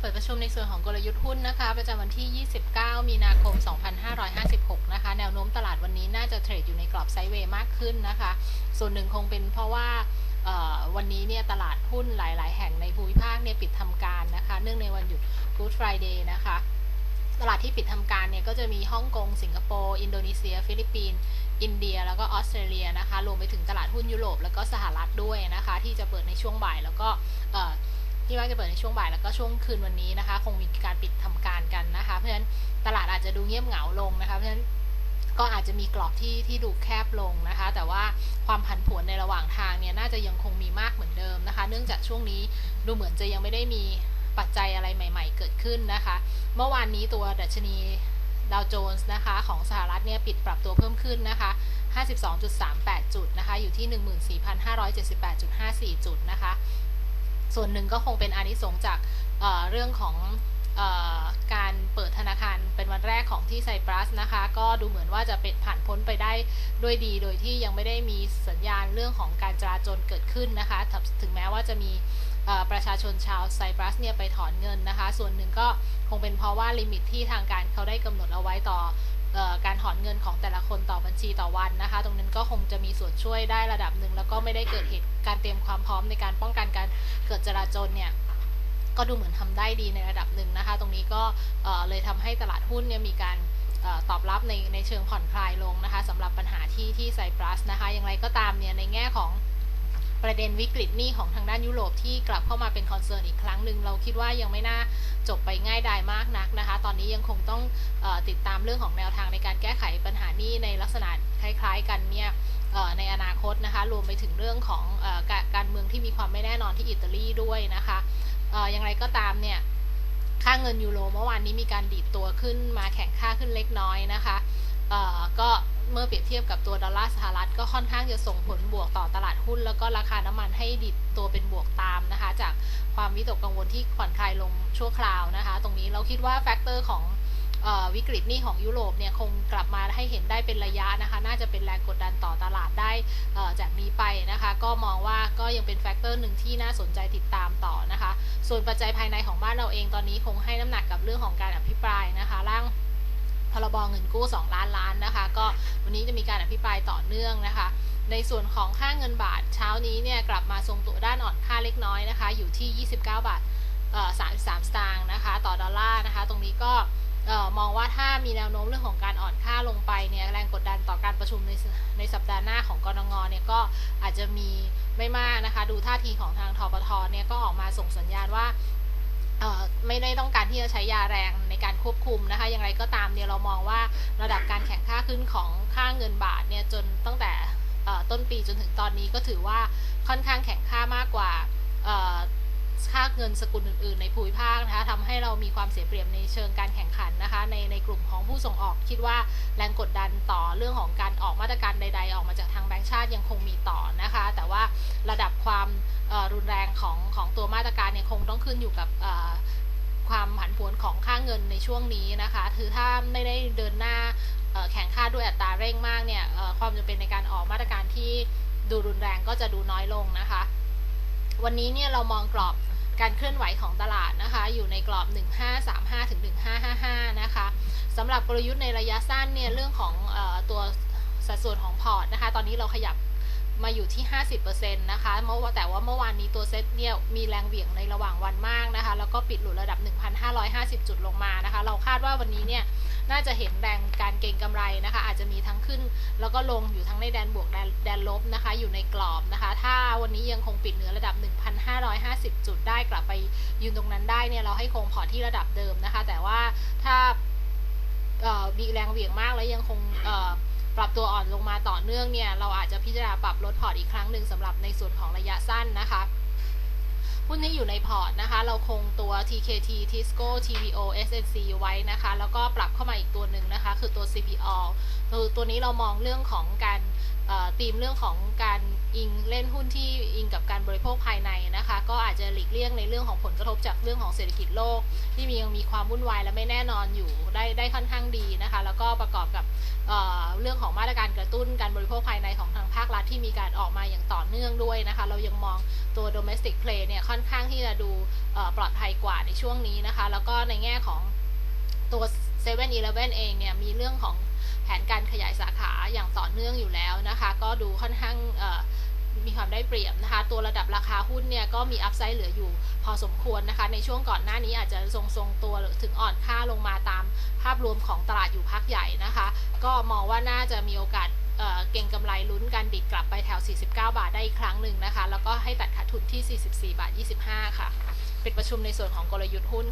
เปิดประชุมในส่วนของกลยุทธ์หุ้นนะคะ ประจำวันที่ 29 มีนาคม 2556 นะคะ แนวโน้มตลาดวันนี้น่าจะเทรดอยู่ในกรอบไซด์เวย์มากขึ้นนะคะ ส่วนหนึ่งคงเป็นเพราะว่าวันนี้เนี่ยตลาดหุ้นหลาย ๆ แห่งในภูมิภาคเนี่ยปิดทำการนะคะ เนื่องในวันหยุด Good Friday นะคะตลาดที่ปิดทำการเนี่ยก็จะมีฮ่องกง สิงคโปร์ อินโดนีเซีย ฟิลิปปินส์ อินเดีย แล้วก็ออสเตรเลียนะคะ รวมไปถึงตลาดหุ้นยุโรป แล้วก็สหรัฐด้วยนะคะ ที่จะเปิดในช่วงบ่าย แล้วก็ ที่ว่าจะเปิดในช่วงบ่ายแล้วก็ช่วงคืนวันนี้นะคะ คงมีการปิดทำการกันนะคะ เพราะฉะนั้นตลาดอาจจะดูเงียบเหงาลงนะคะ เพราะฉะนั้นก็อาจจะมีกรอบที่ที่ดูแคบลงนะคะ แต่ว่าความผันผวนในระหว่างทางเนี่ยน่าจะยังคงมีมากเหมือนเดิมนะคะ เนื่องจากช่วงนี้ดูเหมือนจะยังไม่ได้มีปัจจัยอะไรใหม่ ๆ เกิดขึ้นนะคะ เมื่อวานนี้ตัวดัชนีดาวโจนส์นะคะของสหรัฐเนี่ยปิดปรับตัวเพิ่มขึ้นนะคะ 52.38 จุดนะคะ อยู่ที่ 14,578.54 จุดนะคะ ส่วนหนึ่งก็คงเป็นอานิสงส์จากเเรื่องของออการเปิดธนาคารเป็นวันแรกของที่ไซปรัสนะคะ ก็ดูเหมือนว่าจะเป็นผ่านพ้นไปได้ด้วยดี โดยที่ยังไม่ได้มีสัญญาณเรื่องของการจราจรเกิดขึ้นนะคะถถึงแม้ว่าจะมีประชาชนชาวไซปรัสเนี่ยไปถอนเงินนะคะ ส่วนหนึ่งก็คงเป็นเพราะว่าลิมิตที่ทางการเขาได้กำหนดเอาไว้ต่อออการ นเงินของแต่ละคนต่อบัญชีต่อวันนะคะ ตรงนั้นก็คงจะมีส่วนช่วยได้ระดับหนึ่ง แล้วก็ไม่ได้เกิดเหตุการเตรียมความพร้อมในการป้องกันการเกิดจราจรเนี่ยก็ดูเหมือนทำได้ดีในระดับหนึ่งนะคะ ตรงนี้ก็เลยทำให้ตลาดหุ้นเนี่ยมีการออตอบรับในในเชิงผ่อนคลายลงนะคะสำหรับปัญหาที่ที่ไซปรัสนะคะอย่างไรก็ตามเนี่ยในแง่ของ ประเด็นวิกฤตหนี้ของทางด้านยุโรปที่กลับเข้ามาเป็นคอนเซิร์นอีกครั้งหนึ่งเราคิดว่ายังไม่น่าจบไปง่ายดายมากนักนะคะ ตอนนี้ยังคงต้องอติดตามเรื่องของแนวทางในการแก้ไขปัญหานี้ในลักษณะคล้าย ๆ กันเนี่ยในอนาคตนะคะ รวมไปถึงเรื่องของอการการเมืองที่มีความไม่แน่นอนที่อิตาลีด้วยนะคะออย่างไรก็ตามเนี่ยค่าเงินยูโรเมื่อวานนี้มีการดีดตัวขึ้นมาแข่งค่าขึ้นเล็กน้อยนะคะก็ เมื่อเปรียบเทียบกับตัวดอลลาร์สหรัฐก็ค่อนข้างจะส่งผลบวกต่อตลาดหุ้น แล้วก็ราคาน้ำมันให้ดิดตัวเป็นบวกตามนะคะ จากความวิตกกังวลที่ผ่อนคลายลงชั่วคราวนะคะ ตรงนี้เราคิดว่าแฟกเตอร์ของวิกฤตนี้ของยุโรปเนี่ยคงกลับมาให้เห็นได้เป็นระยะนะคะ น่าจะเป็นแรงกดดันต่อตลาดได้จากนี้ไปนะคะ ก็มองว่าก็ยังเป็นแฟกเตอร์หนึ่งที่น่าสนใจติดตามต่อนะคะ ส่วนปัจจัยภายในของบ้านเราเองตอนนี้คงให้น้ำหนักกับเรื่องของการอภิปรายนะคะร่าง บเงินกู้ 2 ล้านล้านนะคะ ก็วันนี้จะมีการอภิปรายต่อเนื่องนะคะ ในส่วนของค่าเงินบาทเช้านี้เนี่ยกลับมาทรงตัวด้านอ่อนค่าเล็กน้อยนะคะ อยู่ที่ 29 บาทเอ่อ33สตางค์นะคะต่อดอลลาร์นะคะ ตรงนี้ก็ออมองว่าถ้ามีแนวโน้มเรื่องของการอ่อนค่าลงไปเนี่ยแรงกดดันต่อการประชุมในในสัปดาห์หน้าของกรงงเนี่ยก็อาจจะมีไม่มากนะคะ ดูท่าทีของทางทปทเนี่ยก็ออกมาส่งสัญญาณว่า ไม่ได้ต้องการที่จะใช้ยาแรงในการควบคุมนะคะ อย่างไรก็ตามเนี่ยเรามองว่าระดับการแข่งค่าขึ้นของค่าเงินบาทเนี่ยจนตั้งแต่ต้นปีจนถึงตอนนี้ก็ถือว่าค่อนข้างแข่งค่ามากกว่าค่าเงินสกุลอื่นๆ ในภูมิภาคนะคะทำให้เรามีความเสียเปรียบในเชิงการแข่งขันนะคะในในกลุ่มของผู้ส่งออกคิดว่าแรงกดดันต่อเรื่องของการออกมาตรการใด ๆ ออกมาจากทางแบงก์ชาติยังคงมีต่อนะคะ แต่ว่า แรงของของตัวมาตรการเนี่ยคงต้องขึ้นอยู่กับความผันผวนของค่าเงินในช่วงนี้นะคะคือถ้าไม่ได้เดินหน้าแข่งค่าด้วยอัตราเร่งมากเนี่ยความจำเป็นในการออกมาตรการที่ดูรุนแรงก็จะดูน้อยลงนะคะ วันนี้เนี่ยเรามองกรอบการเคลื่อนไหวของตลาดนะคะ อยู่ในกรอบ 1535ถึง1555 นะคะสำหรับกลยุทธ์ในระยะสั้นเนี่ยเรื่องของอตัวสัดส่วนของพอร์ตนะคะ ตอนนี้เราขยับ มาอยู่ที่ 50%นะคะเมื่อว่าแต่ว่าเมื่อวานนี้ตัวเซ็ตเนี่ยมีแรงเหวี่ยงในระหว่างวันมากนะคะ แล้วก็ปิดหลุดระดับ 1,550 จุดลงมานะคะ เราคาดว่าวันนี้เนี่ยน่าจะเห็นแรงการเก็งกำไรนะคะ อาจจะมีทั้งขึ้น แล้วก็ลงอยู่ทั้งในแดนบวกแดนแดนลบนะคะ อยู่ในกรอบนะคะ ถ้าวันนี้ยังคงปิดเหนือระดับ 1,550 จุดได้กลับไปยืนตรงนั้นได้เนี่ยเราให้คงพอที่ระดับเดิมนะคะ แต่ว่าถ้ามีแรงเหวี่ยงมากแล้วยังคงเปรับตัวอ่อนลงมาต่อเนื่องเนี่ยเราอาจจะพิจารณาปรับลดพอร์ตอีกครั้งหนึ่งสำหรับในส่วนของระยะสั้นนะคะหุ้นที่อยู่ในพอร์ตนะคะ เราคงตัว TKT Tisco TVO SNC ไว้นะคะ แล้วก็ปรับเข้ามาอีกตัวหนึ่งนะคะ คือตัว CPO คือตัวนี้เรามองเรื่องของการเอ่อธีมเรื่องของการอิงเล่นหุ้นที่อิงกับการบริโภคภายในนะคะ ก็อาจจะหลีกเลี่ยงในเรื่องของผลกระทบจากเรื่องของเศรษฐกิจโลก ที่มียังมีความวุ่นวายและไม่แน่นอนอยู่ได้ได้ค่อนข้างดีนะคะ แล้วก็ประกอบกับ เเรื่องของมาตรการกระตุ้นการบริโภคภายในของทางภาครัฐที่มีการออกมาอย่างต่อเนื่องด้วยนะคะ เรายังมองตัว domestic play เนี่ยค่อนข้างที่จะดูปลอดภัยกว่าในช่วงนี้นะคะ แล้วก็ในแง่ของตัว7 e เ e ่ e อเองเนี่ยมีเรื่องของแผนการขยายสาขาอย่างต่อเนื่องอยู่แล้วนะคะ ก็ดูค่อนข้างเได้เปรียบนะคะ ตัวระดับราคาหุ้นเนี่ยก็มีอัพไซด์เหลืออยู่พอสมควรนะคะ ในช่วงก่อนหน้านี้อาจจะทรงๆตัวหรือถึงอ่อนค่าลงมาตามภาพรวมของตลาดอยู่พักใหญ่นะคะ ก็มองว่าน่าจะมีโอกาสเเก่งกำไรลุ้นการดิดกลับไปแถว 49 บาทได้อีกครั้งหนึ่งนะคะ แล้วก็ให้ตัดขาดทุนที่ 44 บาท 25 ค่ะ เปิดประชุมในส่วนของกลยุทธ์หุ้น